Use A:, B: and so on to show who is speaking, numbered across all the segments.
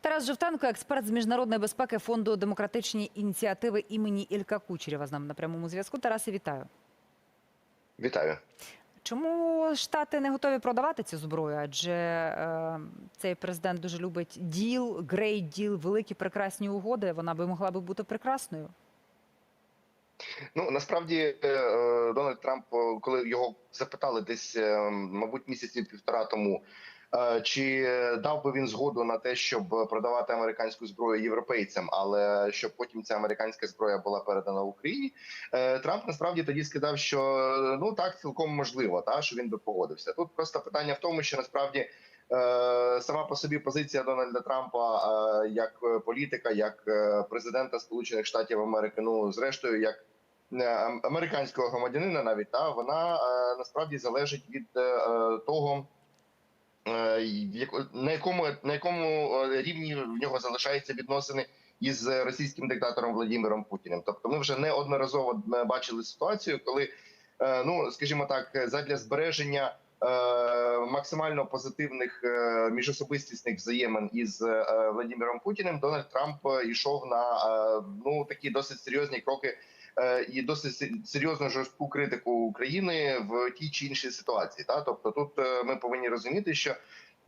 A: Тарас Жовтенко, експерт з міжнародної безпеки фонду демократичні ініціативи імені Ілька Кучерєва з нами на прямому зв'язку. Тарасе, вітаю.
B: Вітаю.
A: Чому штати не готові продавати цю зброю? Адже е, цей президент дуже любить діл, грейт діл, великі прекрасні угоди. Вона би могла би бути прекрасною.
B: Ну насправді е, е, Дональд Трамп, коли його запитали десь, е, мабуть, місяці півтора тому. Е, Чи дав би він згоду на те, щоб продавати американську зброю європейцям, але щоб потім ця американська зброя була передана Україні? Е, Трамп насправді тоді сказав, що ну так цілком можливо, та що він би погодився. Тут просто питання в тому, що насправді е, сама по собі позиція Дональда Трампа як політика, як президента Сполучених Штатів Америки, ну зрештою, як американського громадянина, навіть та вона насправді залежить від того. Е, На якому на якому е, рівні в нього залишаються відносини із російським диктатором Владимиром Путіним? Тобто, ми вже неодноразово бачили ситуацію, коли е, ну скажімо так, задля збереження максимально позитивних міжособистісних взаємин із Владимиром Путіним, Дональд Трамп йшов на ну такі досить серйозні кроки і досить се- серйозну жорстку критику України в тій чи іншій ситуації. Та тобто, тут е, ми повинні розуміти, що.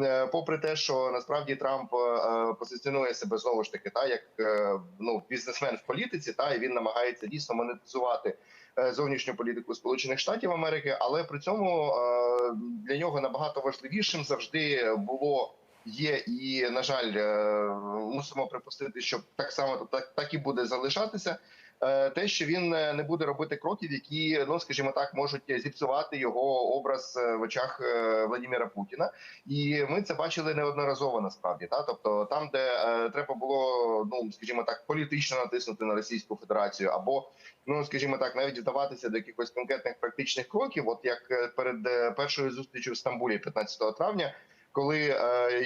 B: е, Попри те, що насправді Трамп е, позиціонує себе знову ж таки, та як е, ну бізнесмен в політиці, та і він намагається дійсно монетизувати е, зовнішню політику Сполучених Штатів Америки, але при цьому е, для нього набагато важливішим завжди було. Є і на жаль, е, мусимо припустити, що так само так, так і буде залишатися. Е, Те, що він е, не буде робити кроків, які ну скажімо так, можуть зіпсувати його образ е, в очах Владимира Путіна, і ми це бачили неодноразово насправді. Та тобто, там, де треба було, ну скажімо так, політично натиснути на Російську Федерацію, або ну скажімо так, навіть вдаватися до якихось конкретних практичних кроків, от як перед першою зустрічю в Стамбулі, 15 травня. Коли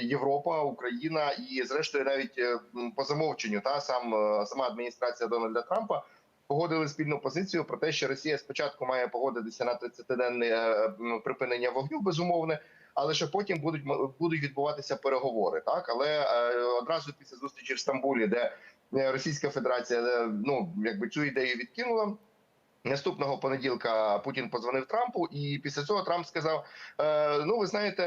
B: Європа, Україна і, зрештою, навіть по замовченню, та сам сама адміністрація Дональда Трампа погодили спільну позицію про те, що Росія спочатку має погодитися на 30-денне е, припинення вогню, безумовне, але що потім будуть будуть відбуватися переговори. Так, але е, одразу після зустрічі в Стамбулі, де е, Російська Федерація ну якби цю ідею відкинула. Наступного понеділка Путін позвонив Трампу, і після цього Трамп сказав: Ну, ви знаєте,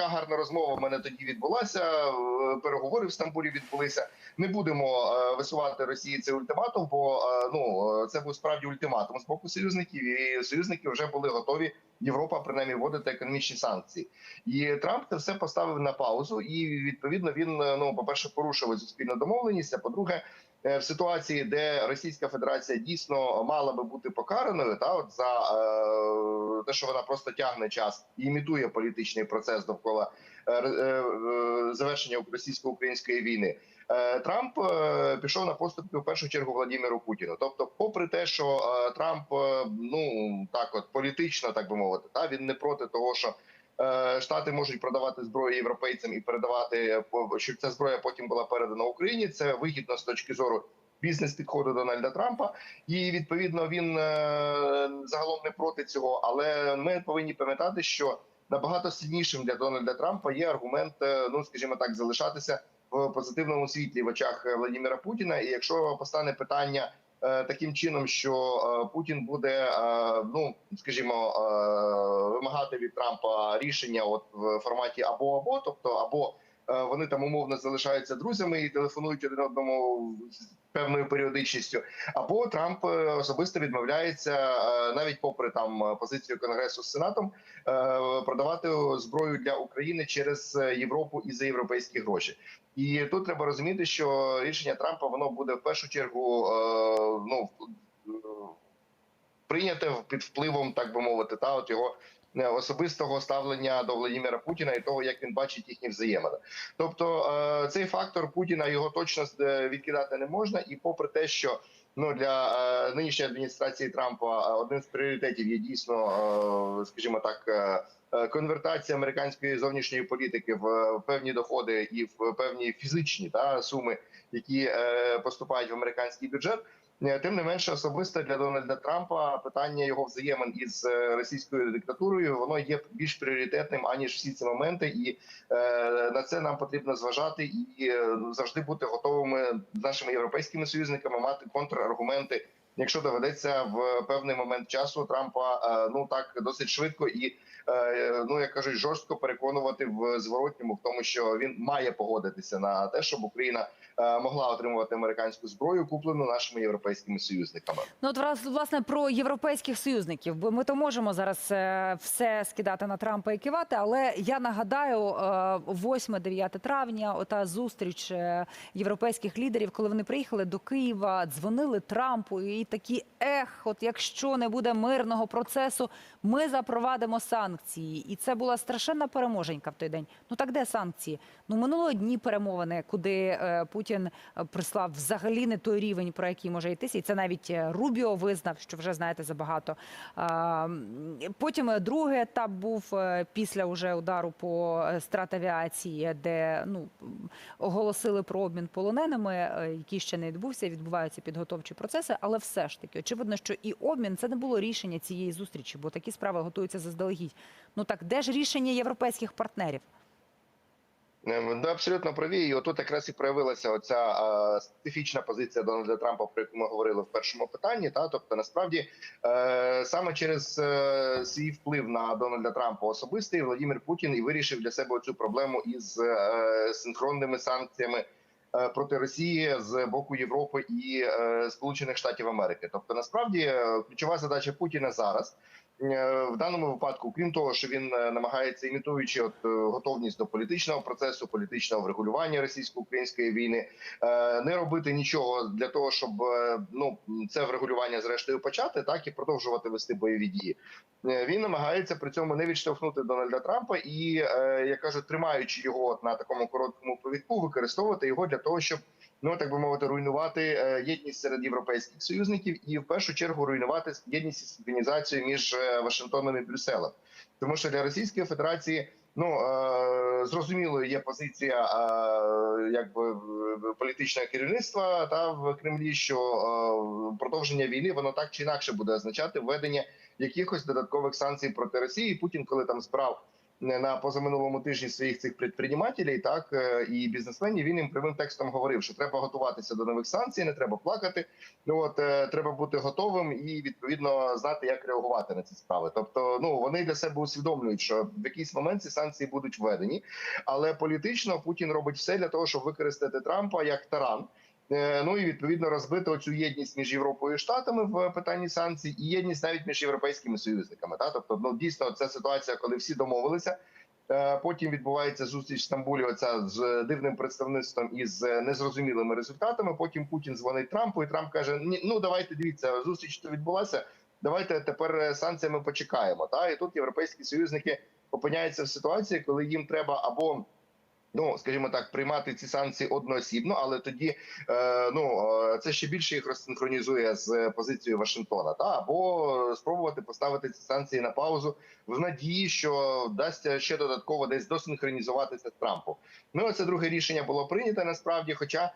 B: така гарна розмова в мене тоді відбулася. е, Переговори в Стамбулі відбулися. Не будемо е, висувати Росії цей ультиматум, бо е, ну це був справді ультиматум з боку союзників, і союзники вже були готові. Європа принаймні вводити економічні санкції, і Трамп це все поставив на паузу. І відповідно він ну, по перше, порушив цю спільну домовленість. А по-друге, в ситуації, де Російська Федерація дійсно мала би бути покараною, та от за е, те, що вона просто тягне час і імітує політичний процес довкола е, е, е, завершення російсько-української війни. Е, Трамп е, пішов на поступки в першу чергу Владимиру Путіну. Тобто, попри те, що е, Трамп е, ну так, от політично, так би мовити, та він не проти того, що. Е, Штати можуть продавати зброю європейцям і передавати, е, щоб ця зброя потім була передана Україні. Це вигідно з точки зору бізнес підходу Дональда Трампа, і відповідно він е, загалом не проти цього. Але ми повинні пам'ятати, що набагато сильнішим для Дональда Трампа є аргумент, ну скажімо так, залишатися в позитивному світлі в очах Владимира Путіна. І якщо постане питання таким чином, що е, Путін буде, е, ну скажімо, е, вимагати від Трампа рішення, от в форматі або або, тобто або е, вони там умовно залишаються друзями і телефонують один одному з певною періодичністю, або Трамп е, особисто відмовляється е, навіть попри там е, позицію Конгресу з Сенатом е, продавати зброю для України через е, Європу і за європейські гроші. І тут треба розуміти, що рішення Трампа воно буде в першу чергу е, ну е, прийняте під впливом, так би мовити, та от його е, особистого ставлення до Владимира Путіна і того, як він бачить їхні взаємини. Тобто е, цей фактор Путіна його точно е, відкидати не можна, і попри те, що ну для е, нинішньої адміністрації Трампа е, одним з пріоритетів є дійсно, е, скажімо так. е, е, Конвертація американської зовнішньої політики в е, певні доходи і в певні фізичні та суми, які е, поступають в американський бюджет. Е, Тим не менше, особисто для Дональда Трампа питання його взаємин із е, російською диктатурою воно є більш пріоритетним аніж всі ці моменти, і е, на це нам потрібно зважати і е, завжди бути готовими з нашими європейськими союзниками мати контраргументи. Якщо доведеться в певний момент часу Трампа ну так досить швидко і ну як кажуть, жорстко переконувати в зворотньому, в тому, що він має погодитися на те, щоб Україна могла отримувати американську зброю, куплену нашими європейськими союзниками.
A: Ну, от власне про європейських союзників, бо ми то можемо зараз е, все скидати на Трампа і кивати. Але я нагадаю, е, 8-9 травня, ота зустріч е, європейських лідерів, коли вони приїхали до Києва, дзвонили Трампу, і такі ех, от якщо не буде мирного процесу, ми запровадимо санкції. І це була страшенна переможенька в той день. Ну так де санкції? Ну минуло дні перемовини, куди е, Путін е, прислав взагалі не той рівень, про який може йтися. І це навіть е, Рубіо визнав, що вже знаєте забагато. Потім е, другий етап був після уже удару по стратавіації, де ну оголосили про обмін полоненими, який ще не відбувся. Відбуваються підготовчі процеси, але все ж таки очевидно, що і обмін це не було рішення цієї зустрічі, бо такі справи готуються заздалегідь. Ну так де ж рішення європейських партнерів?
B: Е, Ви абсолютно праві, і отут якраз і проявилася оця е, специфічна позиція Дональда Трампа, про яку ми говорили в першому питанні. Та тобто, насправді е, саме через е, свій вплив на Дональда Трампа особистий Владимир Путін і вирішив для себе цю проблему із е, синхронними санкціями. е, Проти Росії з боку Європи і Сполучених Штатів Америки, тобто насправді ключова задача Путіна зараз в даному випадку, крім того, що він е, намагається імітуючи от е, готовність до політичного процесу, політичного врегулювання російсько-української війни, е, не робити нічого для того, щоб е, ну це врегулювання зрештою почати, так і продовжувати вести бойові дії. Е, Він намагається при цьому не відштовхнути Дональда Трампа і е, я кажу, тримаючи його на такому короткому повідку, використовувати його для того, щоб ну так би мовити, руйнувати е, єдність серед європейських союзників і в першу чергу руйнувати єдність і синхронізацію між е, Вашингтоном і Брюсселем. Тому що для Російської Федерації ну е, зрозумілою є позиція якби політичного керівництва та в Кремлі, що продовження війни воно так чи інакше буде означати введення якихось додаткових санкцій проти Росії. Путін, коли там збрав на позаминулому тижні своїх цих предпринимателів, так е, і бізнесменів, він їм прямим текстом говорив, що треба готуватися до нових санкцій, не треба плакати. Ну от е, треба бути готовим і відповідно знати, як реагувати на ці справи. Тобто, ну вони для себе усвідомлюють, що в якийсь момент ці санкції будуть введені, але політично Путін робить все для того, щоб використати Трампа як таран. Е, Ну і відповідно розбити оцю єдність між Європою і Штатами в питанні санкцій, і єдність навіть між європейськими союзниками. Та тобто, ну дійсно, це ситуація, коли всі домовилися. Е, Потім відбувається зустріч в Стамбулі. Оця з дивним представництвом і з незрозумілими результатами. Потім Путін дзвонить Трампу, і Трамп каже: Ні, ну давайте дивіться, зустріч то відбулася. Давайте тепер санкціями почекаємо. Та і тут європейські союзники опиняються в ситуації, коли їм треба або Ну, скажімо так, приймати ці санкції одноосібно, але тоді е, ну е, це ще більше їх розсинхронізує з позицією Вашингтона, та або спробувати поставити ці санкції на паузу в надії, що вдасться ще додатково десь досинхронізуватися з Трампом. Ну це друге рішення було прийнято насправді. Хоча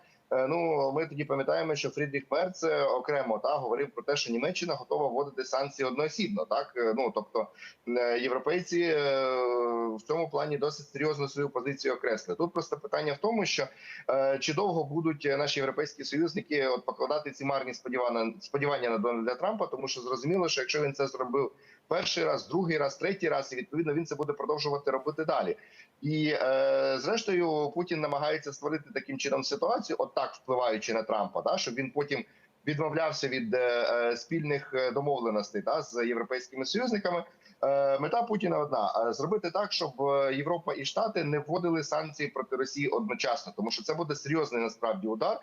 B: ну ми тоді пам'ятаємо, що Фрідріх Мерц е, окремо та говорив про те, що Німеччина готова вводити санкції одноосібно. Так Е, ну тобто е, європейці е, в цьому плані досить серйозно свою позицію окреслили. Тут просто питання в тому, що е, чи довго будуть наші європейські союзники от покладати ці марні сподівання сподівання на Дональда Трампа, тому що зрозуміло, що якщо він це зробив перший раз, другий раз, третій раз, і відповідно він це буде продовжувати робити далі. І е, зрештою Путін намагається створити таким чином ситуацію, отак впливаючи на Трампа, да, щоб він потім відмовлявся від е, е, спільних е, домовленостей та з європейськими союзниками. Е, Мета Путіна одна: е, зробити так, щоб е, Європа і Штати не вводили санкції проти Росії одночасно, тому що це буде серйозний насправді удар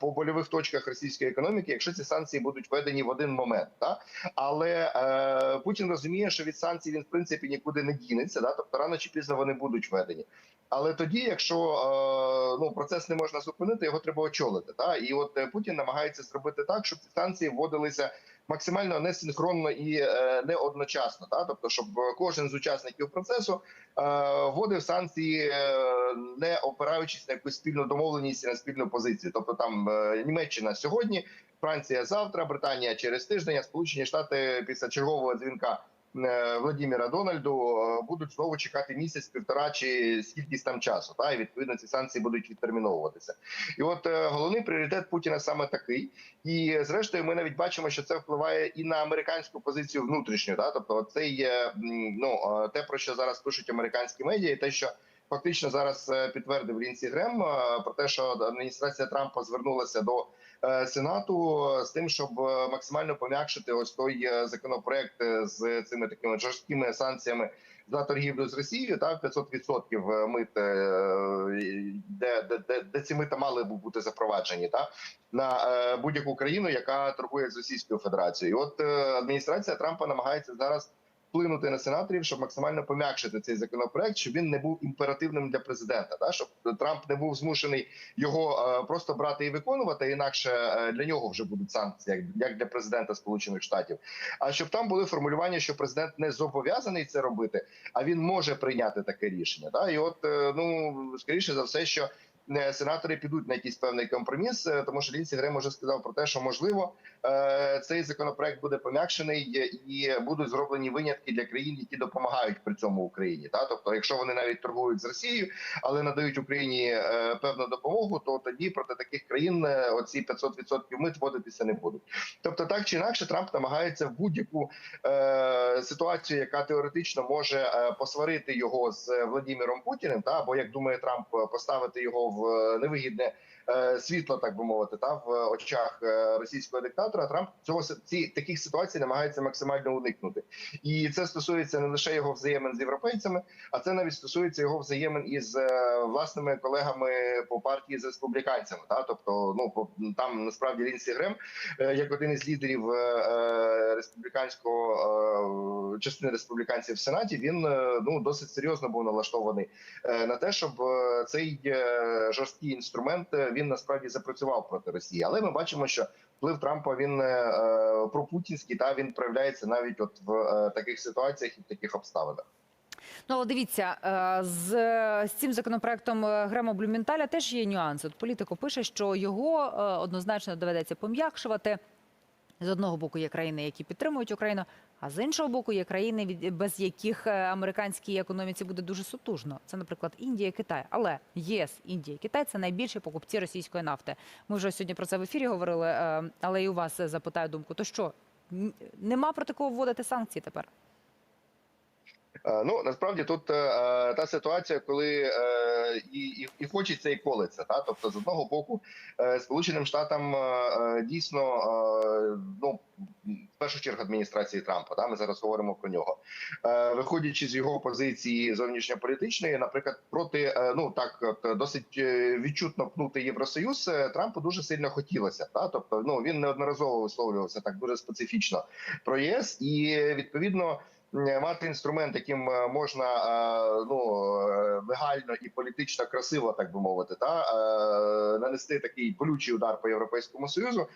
B: по больових точках російської економіки, якщо ці санкції будуть введені в один момент. Та але е, Путін розуміє, що від санкцій він в принципі нікуди не дінеться, да? тобто рано чи пізно вони будуть введені. Але тоді, якщо е, ну процес не можна зупинити, його треба очолити. Та і от Путін намагається зробити так, щоб ці санкції вводилися максимально несинхронно і е, не одночасно. Та тобто, щоб кожен з учасників процесу е, вводив санкції, е, не опираючись на якусь спільну домовленість і на спільну позицію. Тобто, там Німеччина сьогодні, Франція завтра, Британія через тиждень, а Сполучені Штати після чергового дзвінка. Е, Владіміра Дональду е, будуть знову чекати місяць, півтора чи скількись там часу. Та і відповідно ці санкції будуть відтерміновуватися. І от е, головний пріоритет Путіна саме такий. І зрештою, ми навіть бачимо, що це впливає і на американську позицію внутрішню. Та Тобто, це є ну те, про що зараз пишуть американські медіа, і те, що фактично зараз е, підтвердив Лінсі Грем е, про те, що адміністрація Трампа звернулася до е, Сенату з тим, щоб максимально пом'якшити ось той законопроект з цими такими жорсткими санкціями за торгівлю з Росією, та 500% мит, де, де, де, де ці мита мали б бути запроваджені, та на будь-яку країну, яка торгує з Російською Федерацією. І от адміністрація Трампа намагається зараз вплинути на сенаторів, щоб максимально пом'якшити цей законопроект, щоб він не був імперативним для президента, та щоб Трамп не був змушений його е, просто брати і виконувати. Інакше е, для нього вже будуть санкції, як, для президента Сполучених Штатів. А щоб там були формулювання, що президент не зобов'язаний це робити, а він може прийняти таке рішення. Та і от е, ну скоріше за все, що сенатори підуть на якийсь певний компроміс, е, тому що Лінсі Грем уже сказав про те, що можливо е, цей законопроект буде пом'якшений і будуть зроблені винятки для країн, які допомагають при цьому Україні. Та тобто, якщо вони навіть торгують з Росією, але надають Україні е, певну допомогу, то тоді проти таких країн е, оці 500% мит вводитися не будуть. Тобто, так чи інакше, Трамп намагається в будь-яку е, ситуацію, яка теоретично може е, посварити його з Владимиром Путіним, та або як думає Трамп, е, поставити його в е, невигідне е, світло, так би мовити, та в очах е, російського диктатора. Трамп цього ці таких ситуацій намагається максимально уникнути, і це стосується не лише його взаємин з європейцями, а це навіть стосується його взаємин із е, власними колегами по партії з республіканцями. Та тобто, ну там насправді Лінсі Грем, як один із лідерів республіканського частини республіканців в сенаті, він ну досить серйозно був налаштований на те, щоб цей жорсткий інструмент він насправді запрацював проти Росії. Але ми бачимо, що вплив Трампа він е, е, пропутінський та він проявляється навіть от в е, таких ситуаціях і в таких обставинах.
A: Ну, але дивіться, з, з цим законопроектом Грема Блюменталя теж є нюанси. От політико пише, що його однозначно доведеться пом'якшувати. З одного боку є країни, які підтримують Україну, а з іншого боку є країни, без яких е, американській економіці буде дуже сутужно. Це, наприклад, Індія, Китай. Але ЄС, Індія, Китай це найбільші покупці російської нафти. Ми вже сьогодні про це в ефірі говорили, е, але і у вас е, запитаю думку. То що нема проти кого вводити санкції тепер?
B: Е, Ну насправді тут е, е, та ситуація, коли і, і, і хочеться, і колеться. Та тобто, з одного боку, сполученим штатам дійсно ну в першу чергу адміністрації Трампа. Та ми зараз говоримо про нього, виходячи з його позиції зовнішньополітичної, наприклад, проти ну так досить відчутно пнути Євросоюз. Трампу дуже сильно хотілося. Та тобто, ну він неодноразово висловлювався так дуже специфічно про ЄС, і відповідно мати інструмент, яким е, можна е, ну е, легально і політично красиво, так би мовити, та нанести такий болючий удар по європейському союзу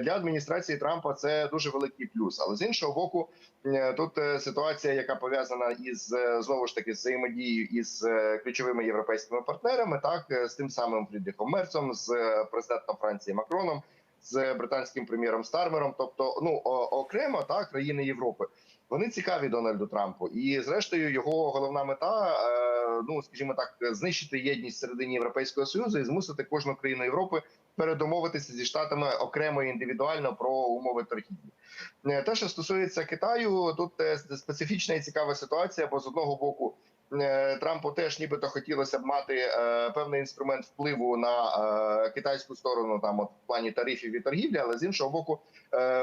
B: для адміністрації Трампа. Це дуже великий плюс. Але з іншого боку, тут ситуація, яка пов'язана із знову ж таки взаємодією із ключовими європейськими партнерами, так з тим самим Фрідріхом Мерцом, з президентом Франції Макроном. З британським прем'єром Стармером, тобто ну окремо та країни Європи, вони цікаві Дональду Трампу, і зрештою його головна мета, е, ну скажімо так, знищити єдність всередині Європейського союзу і змусити кожну країну Європи передомовитися зі штатами окремо і індивідуально про умови торгівлі. Е, Те, що стосується Китаю, тут е, специфічна і цікава ситуація, бо з одного боку. Е, Трампу теж нібито хотілося б мати е, певний інструмент впливу на е, китайську сторону, там от в плані тарифів і торгівлі, але з іншого боку,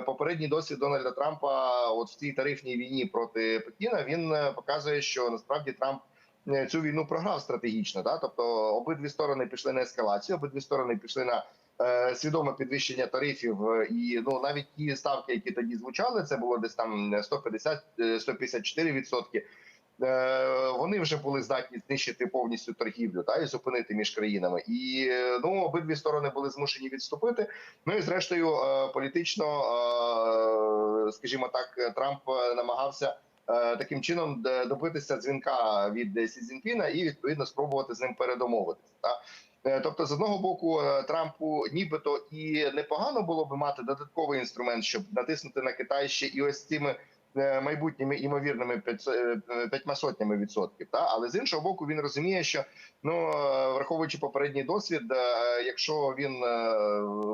B: попередній досвід Дональда Трампа, от в цій тарифній війні проти Пекіна, він показує, що насправді Трамп цю війну програв стратегічно. Да? Тобто обидві сторони пішли на ескалацію, обидві сторони пішли на е, свідоме підвищення тарифів. І ну навіть ті ставки, які тоді звучали, це було десь там 150-154 відсотки. е, вони вже були здатні знищити повністю торгівлю та і зупинити між країнами. І е, ну обидві сторони були змушені відступити. Ну і зрештою, е, політично, е, скажімо так, Трамп е, намагався. е, Таким чином добитися дзвінка від Сі Цзіньпіна і відповідно спробувати з ним передомовитися. Е, тобто, з одного боку, е, Трампу нібито і непогано було би мати додатковий інструмент, щоб натиснути на Китай ще і ось цими е, майбутніми імовірними е, п'ятьма сотнями відсотків. Та але з іншого боку, він розуміє, що ну е, враховуючи попередній досвід, е, якщо він е,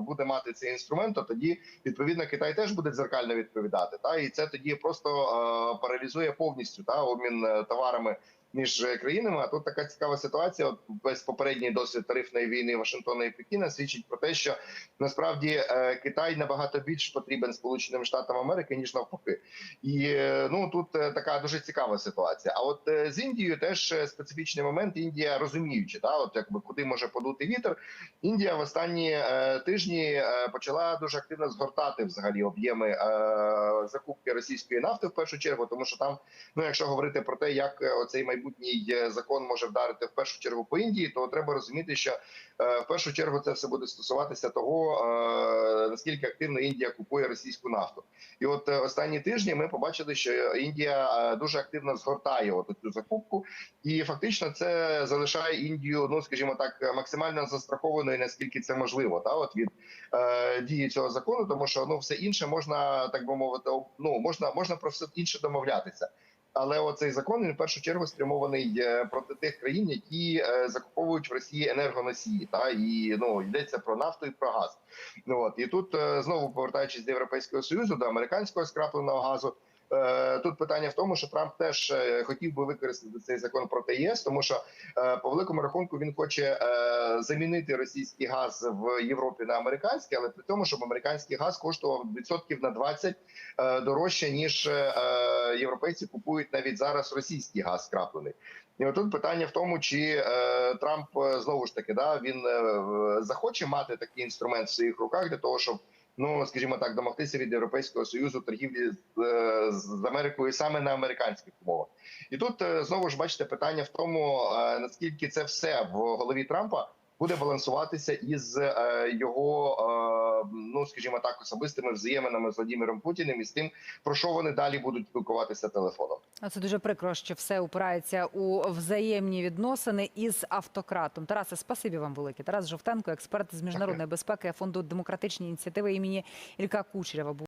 B: буде мати цей інструмент, то тоді відповідно Китай теж буде дзеркально відповідати. Та і це тоді просто е, паралізує повністю та обмін е, товарами між країнами. А тут така цікава ситуація. От весь попередній досвід тарифної війни Вашингтона і Пекіна свідчить про те, що насправді е, Китай набагато більш потрібен Сполученим Штатам Америки ніж навпаки. І е, ну тут е, така дуже цікава ситуація. А от е, з Індією теж е, специфічний момент. Індія розуміючи, та от якби куди може подути вітер. Індія в останні е, тижні е, почала дуже активно згортати взагалі об'єми е, закупки російської нафти в першу чергу, тому що там, ну якщо говорити про те, як е, оцей майбутній е, закон може вдарити в першу чергу по Індії, то треба розуміти, що е, в першу чергу це все буде стосуватися того, е, наскільки активно Індія купує російську нафту. І от останні тижні ми побачили, що Індія дуже активно згортає от цю закупку, і фактично це залишає Індію, ну скажімо так, максимально застрахованою, наскільки це можливо, та от від е, дії цього закону, тому що ну все інше можна так би мовити, ну можна можна про все інше домовлятися. Але оцей закон він в першу чергу спрямований е, проти тих країн, які е, закуповують в Росії енергоносії, та і ну йдеться про нафту і про газ. От і тут е, знову повертаючись до Європейського союзу, до американського скрапленого газу. Е, Тут питання в тому, що Трамп теж е, хотів би використати цей закон проти ЄС, тому що е, по великому рахунку він хоче замінити російський газ в Європі на американський, але при тому, щоб американський газ коштував відсотків на 20 е, дорожче ніж європейці купують навіть зараз російський газ скраплений. І отут питання в тому, чи е, Трамп знову ж таки да він е, захоче мати такий інструмент в своїх руках для того, щоб ну скажімо так, домогтися від європейського союзу торгівлі з, е, з Америкою саме на американських умовах. І тут е, знову ж бачите питання в тому, е, наскільки це все в голові Трампа буде балансуватися із його, ну скажімо так, особистими взаєминами з Владимиром Путіним і з тим, про що вони далі будуть спілкуватися телефоном.
A: А Це дуже прикро, що все упирається у взаємні відносини із автократом. Тарасе, спасибі вам велике. Тарас Жовтенко, експерт з міжнародної безпеки фонду демократичні ініціативи імені Ілька Кучерєва.